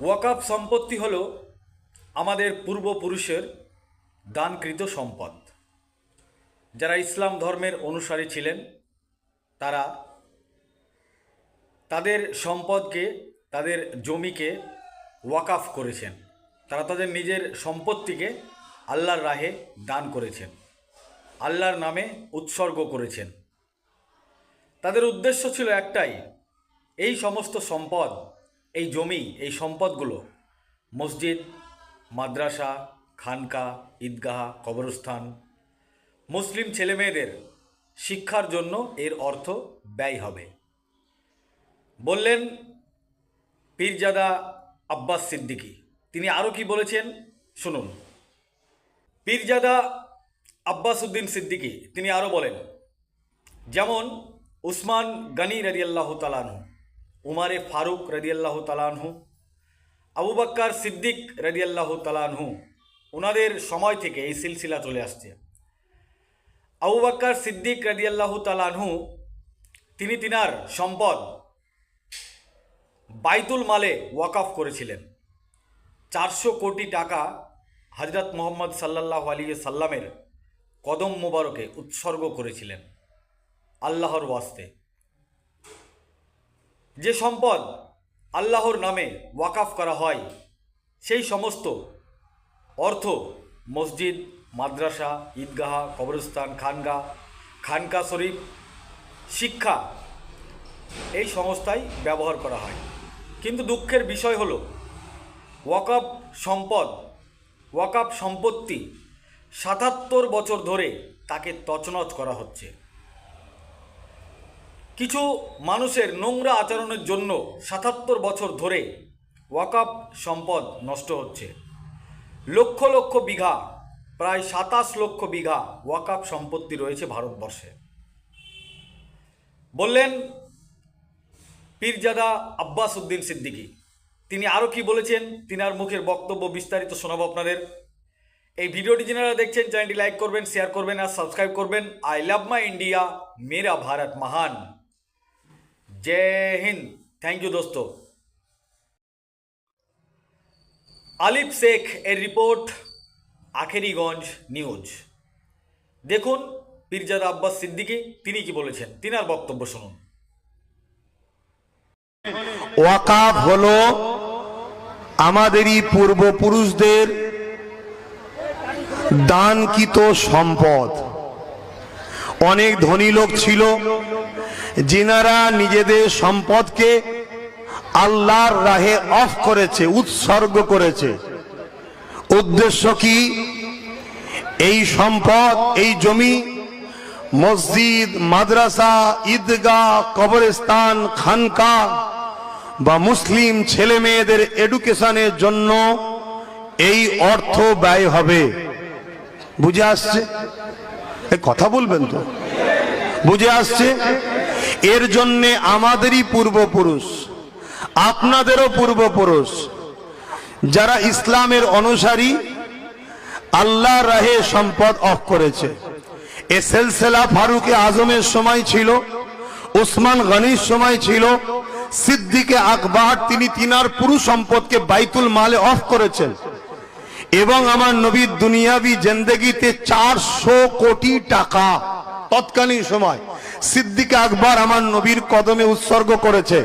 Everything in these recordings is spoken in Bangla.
ওয়াকাফ সম্পত্তি হল আমাদের পূর্বপুরুষের দানকৃত সম্পদ। যারা ইসলাম ধর্মের অনুসারী ছিলেন, তারা তাদের সম্পদকে, তাদের জমিকে ওয়াকাফ করেছেন। তারা তাদের নিজের সম্পত্তিকে আল্লাহর রাহে দান করেছেন, আল্লাহর নামে উৎসর্গ করেছেন। তাদের উদ্দেশ্য ছিল একটাই, এই সমস্ত সম্পদ এই জমি, এই সম্পদগুলো মসজিদ, মাদ্রাসা, খানকা, ঈদগাহ, কবরস্থান, মুসলিম ছেলেমেয়েদের শিক্ষার জন্য এর অর্থ ব্যয় হবে। বললেন পীরজাদা আব্বাস সিদ্দিকী। তিনি আরও কি বলেছেন? শুনুন। পীরজাদা আব্বাস উদ্দিন সিদ্দিকী, তিনি আরও বলেন, যেমন উসমান গানি রাদিয়াল্লাহ তালানহু উমারে ফারুক রাদিয়াল্লাহ তালানহু আবু বাক্কার সিদ্দিক রাদিয়াল্লাহ তালানহু ওনাদের সময় থেকে এই সিলসিলা চলে আসছে। আবু বাক্কার সিদ্দিক রাদিয়াল্লাহ তালানহু তিনি তিনার সম্পদ বাইতুল মালে ওয়াকফ করেছিলেন। চারশো কোটি টাকা হজরত মোহাম্মদ সাল্লাহ আলী সাল্লামের কদম মোবারকে উৎসর্গ করেছিলেন আল্লাহর ওয়াস্তে। যে সম্পদ আল্লাহর নামে ওয়াকাফ করা হয়, সেই সমস্ত অর্থ মসজিদ, মাদ্রাসা, ঈদগাহ, কবরস্থান খানগা খানকা শরীফ, শিক্ষা, এই সংস্থায় ব্যবহার করা হয়। কিন্তু দুঃখের বিষয় হল ওয়াকাপ সম্পদ ওয়াকাপ সম্পত্তি সাতাত্তর বছর ধরে তাকে তছনছ করা হচ্ছে। কিছু মানুষের নোংরা আচরণের জন্য সাতাত্তর বছর ধরে ওয়াকাপ সম্পদ নষ্ট হচ্ছে। লক্ষ লক্ষ বিঘা, প্রায় সাতাশ লক্ষ বিঘা ওয়াকাপ সম্পত্তি রয়েছে ভারতবর্ষে। বললেন পীরজাদা আব্বাস উদ্দিন সিদ্দিকী। তিনি আরও কি বলেছেন? তিনি আর মুখের বক্তব্য বিস্তারিত শোনাবো আপনাদের। এই ভিডিওটি যারা দেখছেন, চ্যানেলটি লাইক করবেন, শেয়ার করবেন আর সাবস্ক্রাইব করবেন। আই লাভ মাই ইন্ডিয়া, মেরা ভারত মহান। জয় হিন্দ থ্যাংক ইউ দোস্ত আলিফ শেখ এর রিপোর্ট আখেরিগঞ্জ নিউজ দেখুন, পীরজাদা আব্বাস সিদ্দিকী, তিনি কি বলেছেন? তিনার বক্তব্য শুনুন। ওয়াকাফ হলো আমাদেরই পূর্বপুরুষদের দানকৃত সম্পদ। অনেক ধনী লোক ছিল। যিনারা নিজেদের সম্পদকে আল্লাহর রাহে অফ করেছে, উৎসর্গ করেছে। উদ্দেশ্য কি? এই সম্পদ, এই জমি, মসজিদ, মাদ্রাসা, ঈদগাহ, কবরস্থান, খানকা বা মুসলিম ছেলে মেয়েদের এডুকেশনের জন্য এই অর্থ ব্যয় হবে। বুঝে আসছে? কথা বলবেন তো। বুঝে আসছে? এর জন্য আমাদেরই পূর্বপুরুষ, আপনাদেরও পূর্বপুরুষ, যারা ইসলামের অনুসারী আল্লাহ রাহে সম্পদ অফ করেছে। এ সেলসেলা ফারুকে আজমের সময় ছিল ওসমান গনির সময় ছিল, সিদ্দিকে আকবর তিনি তিনার পুরুষ সম্পদকে বাইতুল মালে অফ করেছেন। এবং আমার নবীর দুনিয়াবি জেন্দেগিতে চারশো কোটি টাকা। তৎকালীন সময় সিদ্দিকে আকবর আমার নবীর কদমে উৎসর্গ করেছে।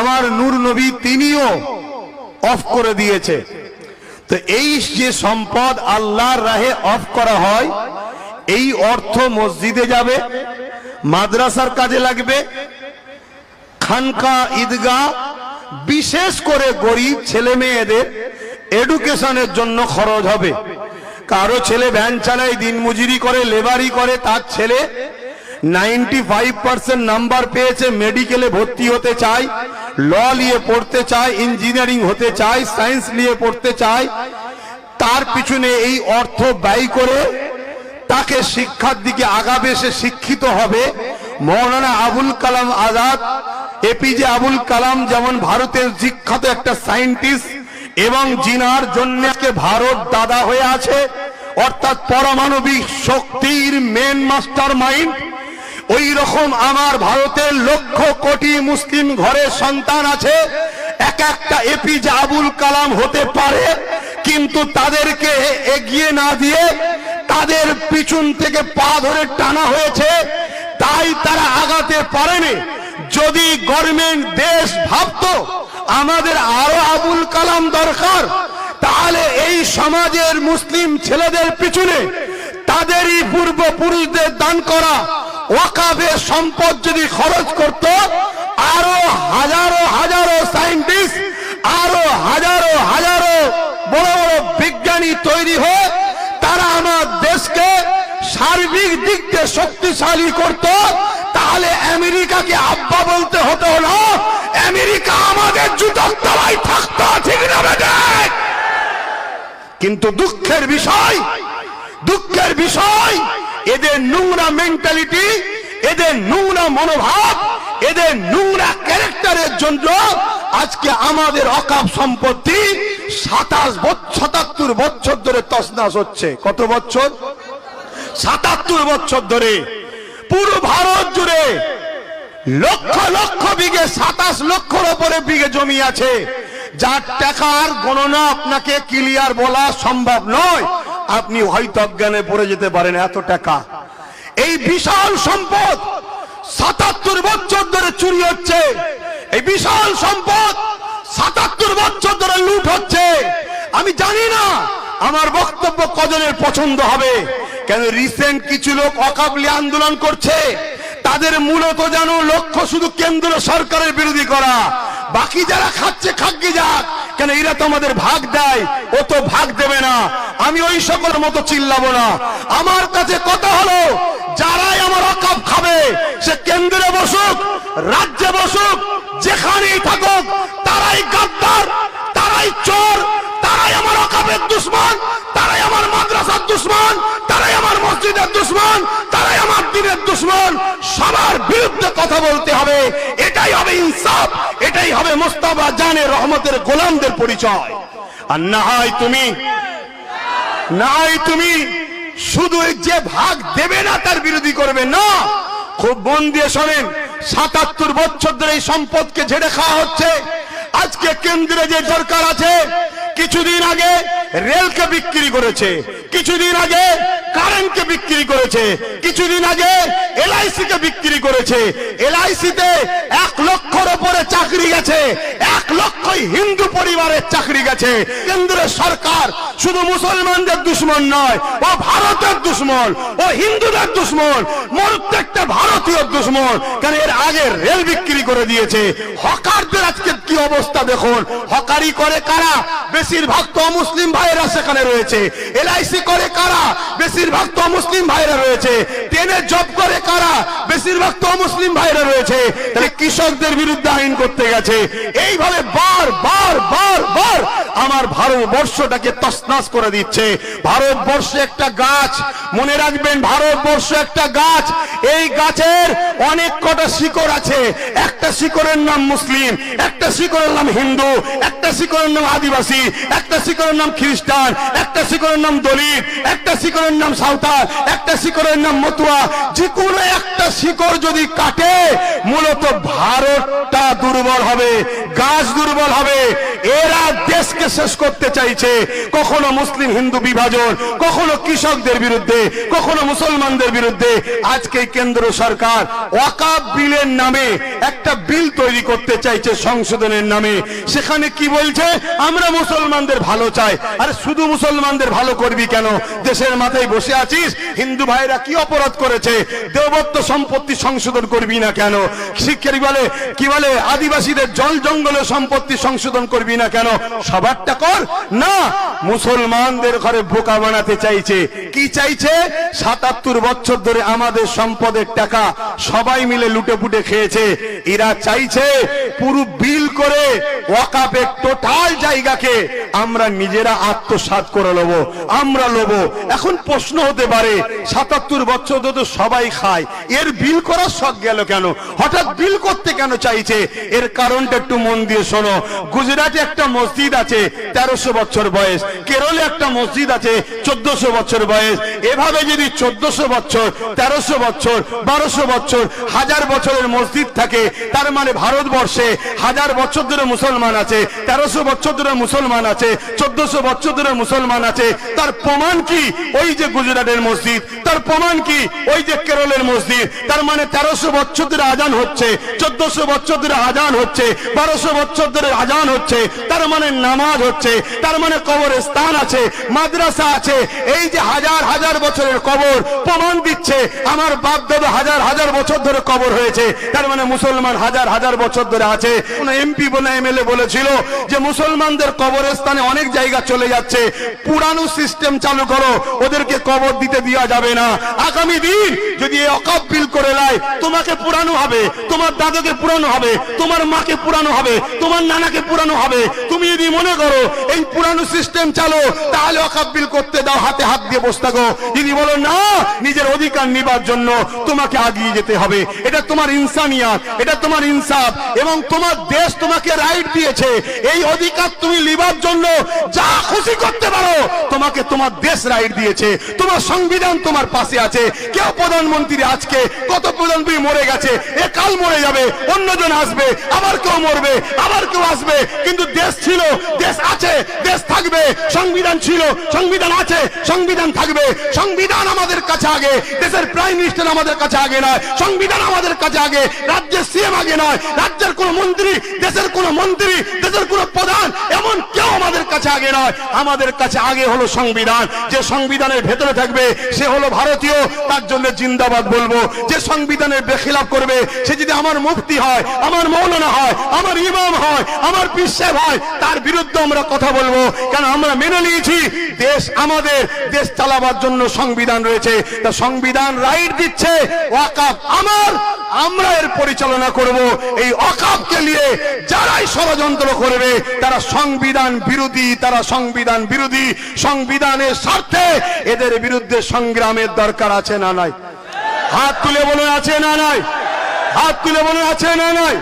আমার নূর নবী তিনিও অফ করে দিয়েছে। তো এই যে সম্পদ আল্লাহর রাহে অফ করা হয়, এই অর্থ মসজিদে যাবে, মাদ্রাসার কাজে লাগবে, খানকা ঈদগাহ, বিশেষ করে গরিব ছেলে মেয়েদের এডুকেশনের জন্য খরচ হবে। কারও ছেলে ভ্যান চালায় দিনমজুরি করে, লেবারি করে, তার ছেলে নাইনটি ফাইভ পার্সেন্ট নাম্বার পেয়েছে মেডিকেলে ভর্তি হতে চায় ল নিয়ে পড়তে চায় ইঞ্জিনিয়ারিং হতে চায় সায়েন্স নিয়ে পড়তে চায়, তার পিছনে এই অর্থ ব্যয় করে তাকে শিক্ষার দিকে আগাবে, সে শিক্ষিত হবে। মৌলানা আবুল কালাম আজাদ এপিজে আবুল কালাম যেমন ভারতের বিখ্যাত একটা সায়েন্টিস্ট এবং জিনার জন্য আজকে ভারত দাদা হয়ে আছে, অর্থাৎ পারমাণবিক শক্তির মেন মাস্টার মাইন্ড ওই রকম আমার ভারতের লক্ষ কোটি মুসলিম ঘরের সন্তান আছে, এক একটা এপিজে আবুল কালাম হতে পারে, কিন্তু তাদেরকে এগিয়ে না দিয়ে তাদের পিছন থেকে পা ধরে টানা হয়েছে, তাই তারা আগাতে পারেনি। যদি গভর্নমেন্ট দেশ ভাবতো আমাদের আরও আবুল কালাম দরকার। তাহলে এই সমাজের মুসলিম ছেলেদের পিছনে তাদেরই পূর্বপুরুষদের দান করা ওয়াকাফে সম্পদ যদি খরচ করত, আরও হাজারো হাজারো সায়েন্টিস্ট, আরও হাজারো হাজারো বড় বড় বিজ্ঞানী তৈরি হয়ে তারা আমার দেশকে সার্বিক দিক দিয়ে শক্তিশালী করত। তাহলে আমেরিকাকে আব্বা বলতে হতো না। আমেরিকা আমাদের জুতোর তলায় থাকতো, ঠিক না বেটায়? কিন্তু দুঃখের বিষয় দুঃখের বিষয়, এদের নোংরা মেন্টালিটি এদের নোংরা মনোভাব, এদের নোংরা ক্যারেক্টারের জন্য আজকে আমাদের অকাপ সম্পত্তি সাতাশ সাতাত্তর বছর ধরে তসনাস হচ্ছে। কত বছর সাতাত্তর বছর ধরে। পুরো ভারত জুড়ে লক্ষ লক্ষ বিঘে, সাতাশ লক্ষর ওপরে বিঘে জমি আছে। যার টাকার গণনা আপনাকে ক্লিয়ার বলা সম্ভব নয়। আপনি হয়তো অজ্ঞানে পড়ে যেতে পারেন, এত টাকা। এই বিশাল সম্পদ সাতাত্তর বছর ধরে চুরি হচ্ছে। এই বিশাল সম্পদ সাতাত্তর বছর ধরে লুট হচ্ছে। আমি জানি না আমার বক্তব্য কজনের পছন্দ হবে? কেন রিসেন্ট কিছু লোক অকাবলি আন্দোলন করছে? তাদের মূলত যেন লক্ষ্য শুধু কেন্দ্র সরকারের বিরোধী করা। বাকি যারা খাচ্ছে খাগ্গে যাক। কেন এরা তো আমাদের ভাগ দেয়? ও তো ভাগ দেবে না। আমি ওই সকলের মতো চিল্লাবো না। আমার কাছে কথা হলো, যারাই আমার অকাপ খাবে, সে কেন্দ্রে বসুক, রাজ্যে বসুক, যেখানেই থাকুক, তারাই গাদ্দার, তারাই চোর তারাই আমার অকাপের দুশ্মন, তারাই আমার মাদ্রাসার দুশ্মন, তারাই আমার মসজিদের দুশ্মন, তারাই আমার দিনের দুশ্মন। সবার বিরুদ্ধে কথা বলতে হবে। এটাই হবে ইনসাফ, এটাই হবে মোস্তাফা জানের রহমতের গোলামদের পরিচয়। আর না হয় তুমি নাই তুমি শুধু যে ভাগ দেবে না, তার বিরোধী করবে না। খুব মন দিয়ে শোনেন, সাতাত্তর বছর ধরে এই সম্পদকে ঝেড়ে খাওয়া হচ্ছে। আজকে কেন্দ্রে যে সরকার আছে কিছুদিন আগে রেলকে বিক্রি করেছে, কিছুদিন আগে কারেন্টকে বিক্রি করেছে, কিছুদিন আগে এলআইসি কে বিক্রি করেছে। এলআইসি তে এক লক্ষর উপরে চাকরি গেছে, এক লক্ষই হিন্দু পরিবারের চাকরি গেছে। কেন্দ্রের সরকার শুধু মুসলমানদের দুশ্মন নয়, ও ভারতের দুশ্মন, ও হিন্দুদের দুশ্মন, প্রত্যেকটা ভারতীয় দুশ্মন। কারণ এর আগে রেল বিক্রি করে দিয়েছে। হকারদের আজকে কি অবস্থা দেখুন? হকারি করে কারা? বেশিরভাগ তো মুসলিম ভাইয়েরা সেখানে রয়েছে। এলআইসি করে কারা? বেশিরভাগ তো মুসলিম ভাইরা রয়েছে। ট্রেনে জব করে কারা? বেশিরভাগ তো মুসলিম ভাইরা রয়েছে। তাহলে কৃষকদের বিরুদ্ধে আইন করতে গেছে। এইভাবে বার বার বার বার আমার ভারতবর্ষটাকে তসনাস করে দিচ্ছে। ভারতবর্ষ একটা গাছ। মনে রাখবেন, ভারতবর্ষ একটা গাছ। এই গাছের অনেক কটা শিকড় আছে। একটা শিকড়ের নাম মুসলিম, একটা শিকড়ের নাম হিন্দু, একটা শিকড়ের নাম আদিবাসী, একটা শিকরের নাম খ্রিস্টান, একটা শিকড়ের নাম দলিত, একটা শিকড়ের নাম সাঁওতাল, একটা শিকড়ের নাম মতুয়া। যে কোনো একটা শিকড় যদি কাটে, মূলত ভারতটা দুর্বল হবে, গাছ দুর্বল হবে এরা দেশকে শেষ করতে চাইছে। কখনো মুসলিম হিন্দু বিভাজন, কখনো কৃষকদের বিরুদ্ধে, কখনো মুসলমানদের বিরুদ্ধে। আজকে কেন্দ্র সরকার ওয়াকাব বিলের নামে একটা বিল তৈরি করতে চাইছে সংশোধনের নামে। সেখানে কি বলছে? আমরা মুসলমানদের ভালো চাই। আরে শুধু মুসলমানদের ভালো করবি কেন? দেশের মাথায় বসে আছিস? হিন্দু ভাইরা কি অপরাধ করেছে? দেবত্ব সম্পত্তি সংশোধন করবি না কেন? শিক্ষার বলে, কি বলে? আদিবাসীদের জল জঙ্গলের সম্পত্তি সংশোধন করবি না কেন? সবারটা কর। না, মুসলমানদের ঘরে বোকা বানাতে চাইছে। কি চাইছে? সাতাত্তর বছর ধরে আমাদের সম্পদের টাকা সবাই মিলে লুটে পুটে খেয়েছে। এরা চাইছে পুরো বিল করে ওয়াকাপের টোটাল জায়গাকে আমরা নিজেরা আত্মসাৎ করে নেব, আমরা লোব এখন প্রশ্ন হতে পারে, সাতাত্তর বছর ধরে তো সবাই খায়। এর বিল করার শখ গেল কেন? হঠাৎ বিল করতে কেন চাইছে? এর কারণটা একটু মন দিয়ে শোনো। গুজরাটে গুজরাটে একটা মসজিদ আছে, তেরোশো বছর বয়স। কেরলে একটা মসজিদ আছে, চোদ্দশো বছর বয়স। এভাবে যদি চোদ্দশো বছর, তেরোশো বছর, বারোশো বছর, হাজার বছরের মসজিদ থাকে, তার মানে ভারতবর্ষে হাজার বছর ধরে মুসলমান আছে, তেরোশো বছর ধরে মুসলমান আছে, চোদ্দশো বছর ধরে মুসলমান আছে, তার প্রমাণ কি? ওই যে গুজরাটের মসজিদ, তার প্রমাণ কি? ওই যে কেরলের মসজিদ, তার মানে তেরোশো বছর ধরে আজান হচ্ছে, চোদ্দশো বছর ধরে আজান হচ্ছে, বারোশো বছর ধরে আজান হচ্ছে তার মানে নামাজ হচ্ছে, তার মানে কবরের স্থান আছে, মাদ্রাসা আছে। এই যে হাজার হাজার বছরের কবর প্রমাণ দিচ্ছে, আমার বাপ দাদা হাজার হাজার বছর ধরে কবর হয়েছে। তার মানে মুসলমান হাজার হাজার বছর ধরে আছে। এমপি বলে এমএলএ বলেছিল যে মুসলমানদের কবরের স্থানে অনেক জায়গা চলে যাচ্ছে। পুরানো সিস্টেম চালু করো, ওদেরকে কবর দিতে দেওয়া যাবে না। আগামী দিন যদি এই অকাপ করে লাই তোমাকে পুরানো হবে, তোমার দাদাকে পুরানো হবে, তোমার মাকে পুরানো হবে, তোমার নানাকে পুরানো হবে তুমি যদি মনে করো এই পুরানো সিস্টেম চালো, তাহলে অকাপ বিল করতে দাও, হাতে হাত দিয়ে বসে থাকো। যদি বলো না, নিজের অধিকার নিবার জন্য তোমাকে আগিয়ে যেতে হবে। এটা তোমার ইনসানিয়াত, এটা তোমার ইনসাফ, এবং তোমার দেশ তোমাকে রাইট দিয়েছে। এই অধিকার তুমি লিবার জন্য যা খুশি করতে পারো, তোমাকে তোমার দেশ রাইট দিয়েছে। তোমার সংবিধান তোমার পাশে আছে। কেউ প্রধানমন্ত্রী আজকে কত প্রধানমন্ত্রী মরে গেছে, এ কাল মরে যাবে, অন্যজন আসবে, আবার কেউ মরবে, আবার কেউ আসবে, কিন্তু দেশ ছিল দেশ আছে দেশ থাকবে সংবিধান ছিল সংবিধান আছে। সংবিধান থাকবে। সংবিধান আমাদের কাছে আগে। দেশের প্রাইম মিনিস্টার আমাদের কাছে আগে নয়। সংবিধান আমাদের কাছে আগে। রাজ্যের সিএম আগে নয়। রাজ্যের কোন মন্ত্রী, দেশের কোন মন্ত্রী, দেশের কোন প্রধান এমন কেউ আমাদের কাছে আগে নয়। আমাদের কাছে আগে হলো সংবিধান। যে সংবিধানের ভেতরে থাকবে, সে হলো ভারতীয়। তার জন্য জিন্দাবাদ বলব। যে সংবিধানের বেখিলাপ করবে, সে যদি আমার মুফতি হয়, আমার মৌলানা হয়, আমার ইমাম হয়, আমার পিসেব হয়, তার বিরুদ্ধে আমরা কথা বলব। কেন? আমরা মেনে নিয়েছি। দেশ আমাদের। দেশ চালাবার জন্য সংবিধান রয়েছে। তা সংবিধান রাইট দিচ্ছে ওয়াকাফ আমার, আমরা এর পরিচালনা করব। এই অকাপকে নিয়ে যারাই ষড়যন্ত্র করবে, তারা সংবিধান বিরোধী, তারা সংবিধান বিরোধী। সংবিধানের স্বার্থে এদের বিরুদ্ধে সংগ্রামের দরকার আছে না নাই? হাত তুলে বলে, আছে না নাই? হাত তুলে বলে, আছে না নাই?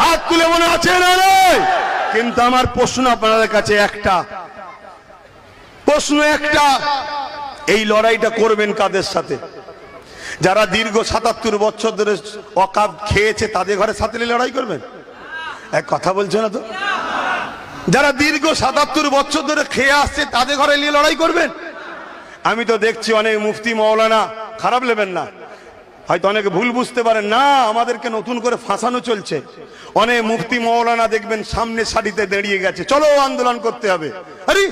হাত তুলে বলে, আছে না নাই? কিন্তু আমার প্রশ্ন আপনাদের কাছে একটা। প্রশ্ন একটা, এই লড়াইটা করবেন কাদের সাথে? যারা দীর্ঘ সাতাত্তর বছর ধরে অকাপ খেয়েছে, তাদের ঘরে সাথে লড়াই করবেন? এক কথা বলছে না তো? যারা দীর্ঘ সাতাত্তর বছর ধরে খেয়ে আসছে, তাদের ঘরে নিয়ে লড়াই করবেন? আমি তো দেখছি অনেক মুফতি মৌলানা খারাপ নেবেন না। হয়তো অনেকে ভুল বুঝতে পারেন, না, আমাদেরকে নতুন করে ফাঁসানো চলছে। অনেক মুফতি মৌলানা দেখবেন সামনে সারিতে দাঁড়িয়ে গেছে। চলো আন্দোলন করতে হবে। আরে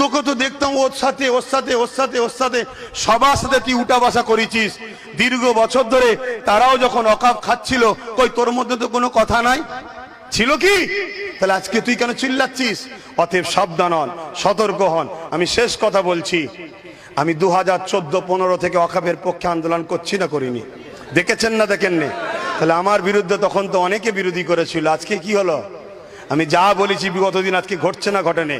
তোকে তো দেখতাম ওর সাথে ওর সাথে ওর সাথে ওর সাথে। সবার সাথে তুই উঠা বাসা করেছিস। দীর্ঘ বছর ধরে তারাও যখন অকাপ খাচ্ছিল, কই তোর মধ্যে তো কোনো কথা নাই? ছিল কি? তাহলে আজকে তুই কেন চিল্লাচ্ছিস? অতএব সাবধান হন, সতর্ক হন। আমি শেষ কথা বলছি। আমি দু হাজার চোদ্দ, পনেরো থেকে অকাপের পক্ষে আন্দোলন করছি না করিনি। দেখেছেন না দেখেননি? তাহলে আমার বিরুদ্ধে তখন তো অনেকে বিরোধী করেছিল। আজকে কি হলো? আমি যা বলেছি বিগত দিন, আজকে ঘটছে না, ঘটেনি।